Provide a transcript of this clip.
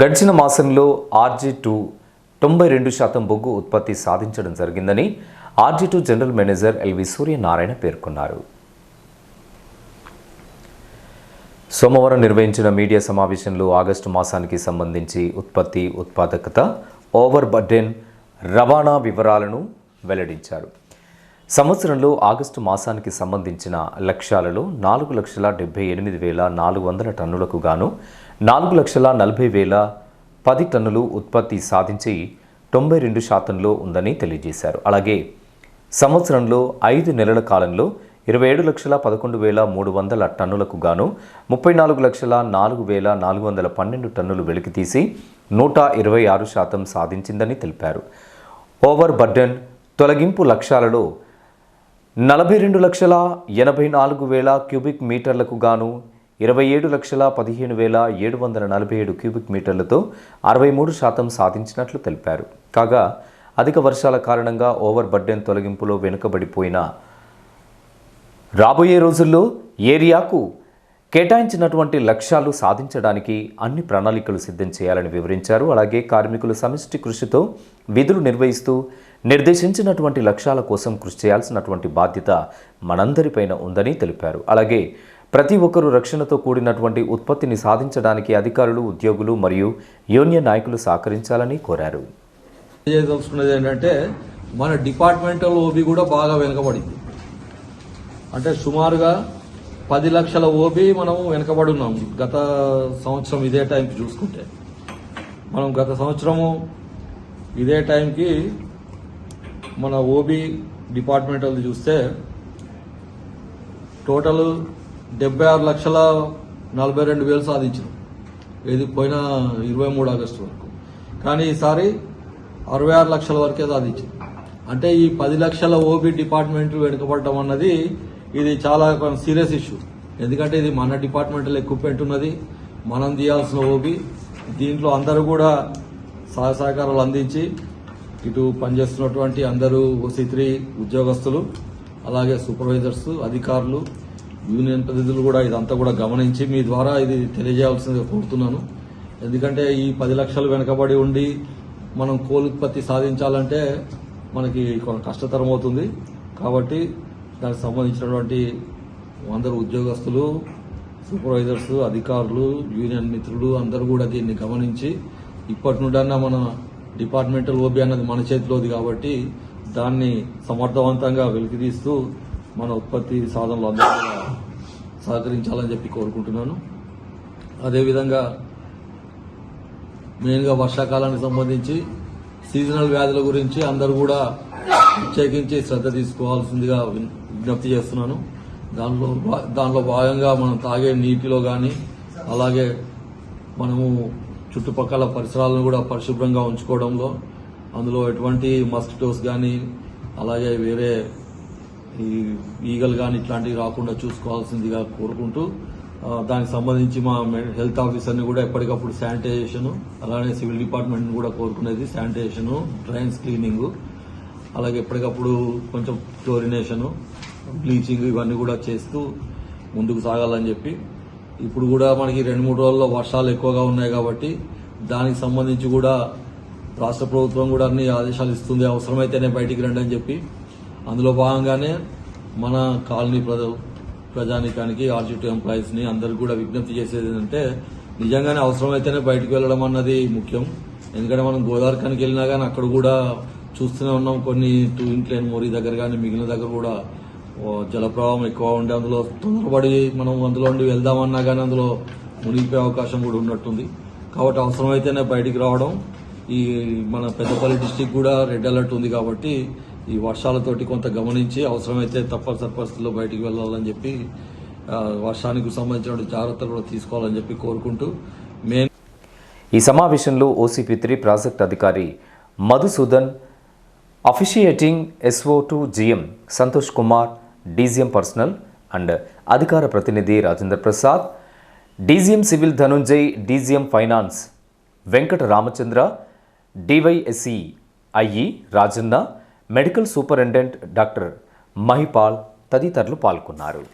గడిచిన మాసంలో RG two తొంభై రెండు శాతం బొగ్గు ఉత్పత్తి సాధించడం జరిగిందని RG two general manager LV Suryanarayana పేర్కొన్నారు. సోమవారం నిర్వహించిన మీడియా సమావేశంలో ఆగస్టు మాసానికి సంబంధించి ఉత్పత్తి ఉత్పాదకత ఓవర్ బర్డెన్ రవాణా వివరాలను వెల్లడించారు. సంవత్సరంలో ఆగస్టు మాసానికి సంబంధించిన లక్ష్యాలలో నాలుగు లక్షల డెబ్బై ఎనిమిది వేల నాలుగు వందల టన్నులకు గాను నాలుగు లక్షల నలభై వేల పది టన్నులు ఉత్పత్తి సాధించి తొంభై రెండు శాతంలో ఉందని తెలియజేశారు. అలాగే సంవత్సరంలో ఐదు నెలల కాలంలో ఇరవై ఏడు లక్షల పదకొండు వేల మూడు వందల టన్నులకు గాను ముప్పై నాలుగు లక్షల నాలుగు వేల నాలుగు వందల పన్నెండు టన్నులు వెలికితీసి నూట ఇరవై ఆరు శాతం సాధించిందని తెలిపారు. ఓవర్ బర్డెన్ తొలగింపు లక్ష్యాలలో నలభై రెండు లక్షల ఎనభై నాలుగు వేల క్యూబిక్ మీటర్లకు గాను ఇరవై ఏడు లక్షల పదిహేను వేల ఏడు వందల నలభై ఏడు క్యూబిక్ మీటర్లతో అరవై మూడు శాతం సాధించినట్లు తెలిపారు. కాగా అధిక వర్షాల కారణంగా ఓవర్ బర్డెన్ తొలగింపులో వెనుకబడిపోయిన రాబోయే రోజుల్లో ఏరియాకు కేటాయించినటువంటి లక్ష్యాలు సాధించడానికి అన్ని ప్రణాళికలు సిద్ధం చేయాలని వివరించారు. అలాగే కార్మికులు సమిష్టి కృషితో విధులు నిర్వహిస్తూ నిర్దేశించినటువంటి లక్ష్యాల కోసం కృషి చేయాల్సినటువంటి బాధ్యత మనందరిపైన ఉందని తెలిపారు. అలాగే ప్రతి ఒక్కరూ రక్షణతో కూడినటువంటి ఉత్పత్తిని సాధించడానికి అధికారులు ఉద్యోగులు మరియు యూనియన్ నాయకులు సహకరించాలని కోరారు. చేయదలుచుకున్నది ఏంటంటే మన డిపార్ట్మెంటల్ ఓబీ కూడా బాగా వెనుకబడింది. అంటే సుమారుగా పది లక్షల ఓబీ మనం వెనుకబడి ఉన్నాం గత సంవత్సరం ఇదే టైంకి చూసుకుంటే. మనం గత సంవత్సరము ఇదే టైంకి మన ఓబీ డిపార్ట్మెంటల్ చూస్తే టోటల్ డెబ్బై ఆరు లక్షల నలభై రెండు వేలు సాధించారు. ఇది పోయిన ఇరవై మూడు ఆగస్టు వరకు. కానీ ఈసారి అరవై ఆరు లక్షల వరకే సాధించింది అంటే ఈ పది లక్షల ఓబీ డిపార్ట్మెంట్ వెనుకబడడం అన్నది ఇది చాలా సీరియస్ ఇష్యూ. ఎందుకంటే ఇది మన డిపార్ట్మెంట్లో ఎక్విప్మెంట్ ఉన్నది. మనం తీయాల్సిన ఓబీ దీంట్లో అందరూ కూడా సహాయ సహకారాలు అందించి ఇటు పనిచేస్తున్నటువంటి అందరూ ఓసీ త్రీ ఉద్యోగస్తులు అలాగే సూపర్వైజర్స్ అధికారులు యూనియన్ ప్రతినిధులు కూడా ఇదంతా కూడా గమనించి మీ ద్వారా ఇది తెలియజేయాల్సిందిగా కోరుతున్నాను. ఎందుకంటే ఈ పది లక్షలు వెనకబడి ఉండి మనం కోలుత్పత్తి సాధించాలంటే మనకి కొంత కష్టతరం అవుతుంది. కాబట్టి దానికి సంబంధించినటువంటి అందరు ఉద్యోగస్తులు సూపర్వైజర్స్ అధికారులు యూనియన్ మిత్రులు అందరూ కూడా దీన్ని గమనించి ఇప్పటి నుండన్నా మన డిపార్ట్మెంటల్ ఓబీ అన్నది మన చేతిలోది కాబట్టి దాన్ని సమర్థవంతంగా వెలికితీస్తూ మన ఉత్పత్తి సాధనలు అందరూ సహకరించాలని చెప్పి కోరుకుంటున్నాను. అదేవిధంగా మెయిన్గా వర్షాకాలానికి సంబంధించి సీజనల్ వ్యాధుల గురించి అందరూ కూడా ప్రత్యేకించి శ్రద్ధ తీసుకోవాల్సిందిగా విజ్ఞప్తి చేస్తున్నాను. దానిలో భా- దానిలో భాగంగా మనం తాగే నీటిలో కానీ అలాగే మనము చుట్టుపక్కల పరిసరాలను కూడా పరిశుభ్రంగా ఉంచుకోవడంలో అందులో ఎటువంటి మస్కిటోస్ కానీ అలాగే వేరే ఈ ఈగలు కానీ ఇట్లాంటివి రాకుండా చూసుకోవాల్సిందిగా కోరుకుంటూ దానికి సంబంధించి మా హెల్త్ ఆఫీసర్ని కూడా ఎప్పటికప్పుడు శానిటైజేషన్ అలానే సివిల్ డిపార్ట్మెంట్ని కూడా కోరుకునేది శానిటైజేషను డ్రైన్స్ క్లీనింగ్ అలాగే ఎప్పటికప్పుడు కొంచెం క్లోరినేషను బ్లీచింగ్ ఇవన్నీ కూడా చేస్తూ ముందుకు సాగాలని చెప్పి ఇప్పుడు కూడా మనకి రెండు మూడు రోజుల్లో వర్షాలు ఎక్కువగా ఉన్నాయి కాబట్టి దానికి సంబంధించి కూడా రాష్ట్ర ప్రభుత్వం కూడా అన్ని ఆదేశాలు ఇస్తుంది. అవసరమైతేనే బయటికి రండి అని చెప్పి అందులో భాగంగానే మన కాలనీ ప్రజ ప్రజానికానికి ఆర్జిటివ్ ఎంప్లాయీస్ని అందరికి కూడా విజ్ఞప్తి చేసేది ఏంటంటే నిజంగానే అవసరమైతేనే బయటికి వెళ్ళడం అన్నది ముఖ్యం. ఎందుకంటే మనం గోదావరికానికి వెళ్ళినా కానీ అక్కడ కూడా చూస్తూనే ఉన్నాం. కొన్ని టూ ఇంక్లైన్ మోరీ దగ్గర కానీ మిగిలిన దగ్గర కూడా జలప్రవాహం ఎక్కువ ఉండే అందులో తొందరపడి మనం అందులో ఉండి వెళ్దామన్నా కానీ అందులో మునిగిపోయే అవకాశం కూడా ఉన్నట్టుంది. కాబట్టి అవసరమైతేనే బయటికి రావడం. ఈ మన పెద్దపల్లి డిస్టిక్ కూడా రెడ్ అలర్ట్ ఉంది కాబట్టి ఈ వర్షాలతోటి కొంత గమనించి అవసరమైతే తప్పనిసరి పరిస్థితుల్లో బయటికి వెళ్ళాలని చెప్పి వర్షానికి సంబంధించిన జాగ్రత్తలు కూడా తీసుకోవాలని చెప్పి కోరుకుంటూ మెయిన్ ఈ సమావేశంలో ఓసీపీ త్రీ ప్రాజెక్ట్ అధికారి Madhusudan officiating SO to GM Santosh Kumar DGM personnel and అధికార ప్రతినిధి Rajendra Prasad DGM civil Dhananjay DGM finance Venkata Ramachandra DYSC IE Rajanna medical superintendent doctor Mahipal తదితరులు పాల్గొన్నారు.